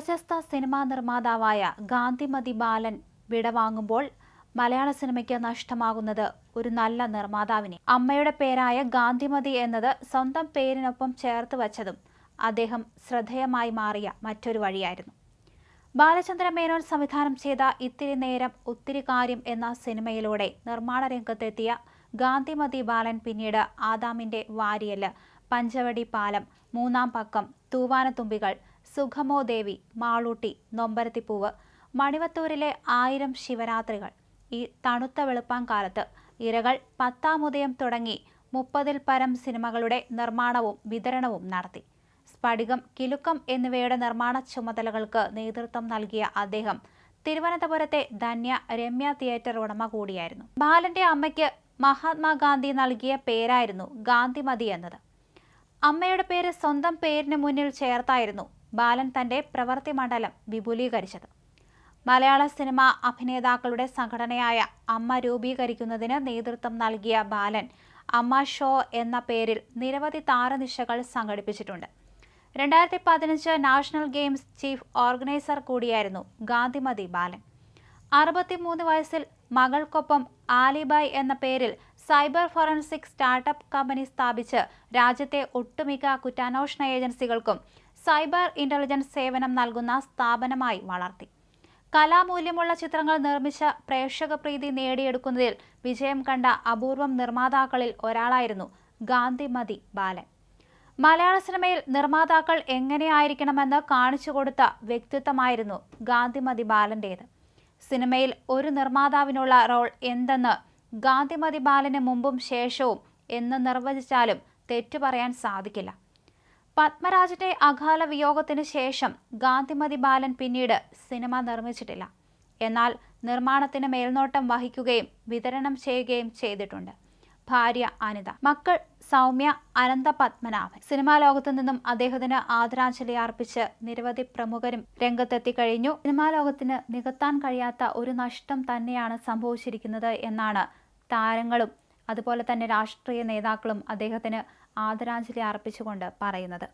പ്രശസ്ത സിനിമാ നിർമ്മാതാവായ ഗാന്ധിമതി ബാലൻ വിടവാങ്ങുമ്പോൾ മലയാള സിനിമയ്ക്ക് നഷ്ടമാകുന്നത് ഒരു നല്ല നിർമ്മാതാവിനെ. അമ്മയുടെ പേരായ ഗാന്ധിമതി എന്നത് സ്വന്തം പേരിനൊപ്പം ചേർത്ത് വച്ചതും അദ്ദേഹം ശ്രദ്ധേയമായി മാറിയ മറ്റൊരു വഴിയായിരുന്നു. ബാലചന്ദ്ര മേനോൻ സംവിധാനം ചെയ്ത ഇത്തിരി നേരം ഒത്തിരി കാര്യം എന്ന സിനിമയിലൂടെ നിർമ്മാണ രംഗത്തെത്തിയ ഗാന്ധിമതി ബാലൻ പിന്നീട് ആദാമിന്റെ വാരിയൽ പഞ്ചവടി പാലം മൂന്നാം പക്കം തൂവാനത്തുമ്പികൾ സുഖമോ ദേവി മാളൂട്ടി നൊമ്പരത്തിപ്പൂവ് മണിവത്തൂരിലെ ആയിരം ശിവരാത്രികൾ ഈ തണുത്ത വെളുപ്പാങ്കാലത്ത് ഇരകൾ പത്താമുദയം തുടങ്ങി മുപ്പതിൽ പരം സിനിമകളുടെ നിർമ്മാണവും വിതരണവും നടത്തി. സ്ഫടികം കിലുക്കം എന്നിവയുടെ നിർമ്മാണ ചുമതലകൾക്ക് നേതൃത്വം നൽകിയ അദ്ദേഹം തിരുവനന്തപുരത്തെ ധന്യ രമ്യ തിയേറ്റർ ഉടമ കൂടിയായിരുന്നു. ബാലന്റെ അമ്മയ്ക്ക് മഹാത്മാഗാന്ധി നൽകിയ പേരായിരുന്നു ഗാന്ധിമതി എന്നത്. അമ്മയുടെ പേര് സ്വന്തം പേരിന് മുന്നിൽ ചേർത്തായിരുന്നു ബാലൻ തന്റെ പ്രവൃത്തി മണ്ഡലം വിപുലീകരിച്ചത്. മലയാള സിനിമ അഭിനേതാക്കളുടെ സംഘടനയായ അമ്മ രൂപീകരിക്കുന്നതിന് നേതൃത്വം നൽകിയ ബാലൻ അമ്മ ഷോ എന്ന പേരിൽ നിരവധി താരനിശകൾ സംഘടിപ്പിച്ചിട്ടുണ്ട്. രണ്ടായിരത്തി പതിനഞ്ച് നാഷണൽ ഗെയിംസ് ചീഫ് ഓർഗനൈസർ കൂടിയായിരുന്നു ഗാന്ധിമതി ബാലൻ. അറുപത്തിമൂന്ന് വയസ്സിൽ മകൾക്കൊപ്പം ആലിബായ് എന്ന പേരിൽ സൈബർ ഫോറൻസിക് സ്റ്റാർട്ടപ്പ് കമ്പനി സ്ഥാപിച്ച് രാജ്യത്തെ ഒട്ടുമിക്ക കുറ്റാന്വേഷണ ഏജൻസികൾക്കും സൈബർ ഇന്റലിജൻസ് സേവനം നൽകുന്ന സ്ഥാപനമായി വളർത്തി. കലാമൂല്യമുള്ള ചിത്രങ്ങൾ നിർമ്മിച്ച പ്രേക്ഷക പ്രീതി നേടിയെടുക്കുന്നതിൽ വിജയം കണ്ട അപൂർവം നിർമ്മാതാക്കളിൽ ഒരാളായിരുന്നു ഗാന്ധിമതി ബാലൻ. മലയാള സിനിമയിൽ നിർമ്മാതാക്കൾ എങ്ങനെയായിരിക്കണമെന്ന് കാണിച്ചു കൊടുത്ത വ്യക്തിത്വമായിരുന്നു ഗാന്ധിമതി ബാലന്റേത് സിനിമയിൽ ഒരു നിർമ്മാതാവിനുള്ള റോൾ എന്തെന്ന് ഗാന്ധിമതി ബാലന് മുമ്പും ശേഷവും എന്ന് നിർവചിച്ചാലും തെറ്റു പറയാൻ സാധിക്കില്ല. പത്മരാജന്റെ അകാല വിയോഗത്തിന് ശേഷം ഗാന്ധിമതി ബാലൻ പിന്നീട് സിനിമ നിർമ്മിച്ചിട്ടില്ല. എന്നാൽ നിർമ്മാണത്തിന് മേൽനോട്ടം വഹിക്കുകയും വിതരണം ചെയ്യുകയും ചെയ്തിട്ടുണ്ട്. ഭാര്യ അനിത. മക്കൾ സൗമ്യ അനന്ത പത്മനാഭൻ. സിനിമാ ലോകത്തു നിന്നും അദ്ദേഹത്തിന് ആദരാഞ്ജലി അർപ്പിച്ച് നിരവധി പ്രമുഖരും രംഗത്തെത്തി കഴിഞ്ഞു. സിനിമാ ലോകത്തിന് നികത്താൻ കഴിയാത്ത ഒരു നഷ്ടം തന്നെയാണ് സംഭവിച്ചിരിക്കുന്നത് എന്നാണ് താരങ്ങളും അതുപോലെ തന്നെ രാഷ്ട്രീയ നേതാക്കളും അദ്ദേഹത്തിന് ആദരാഞ്ജലി അർപ്പിച്ചുകൊണ്ട് പറയുന്നത്.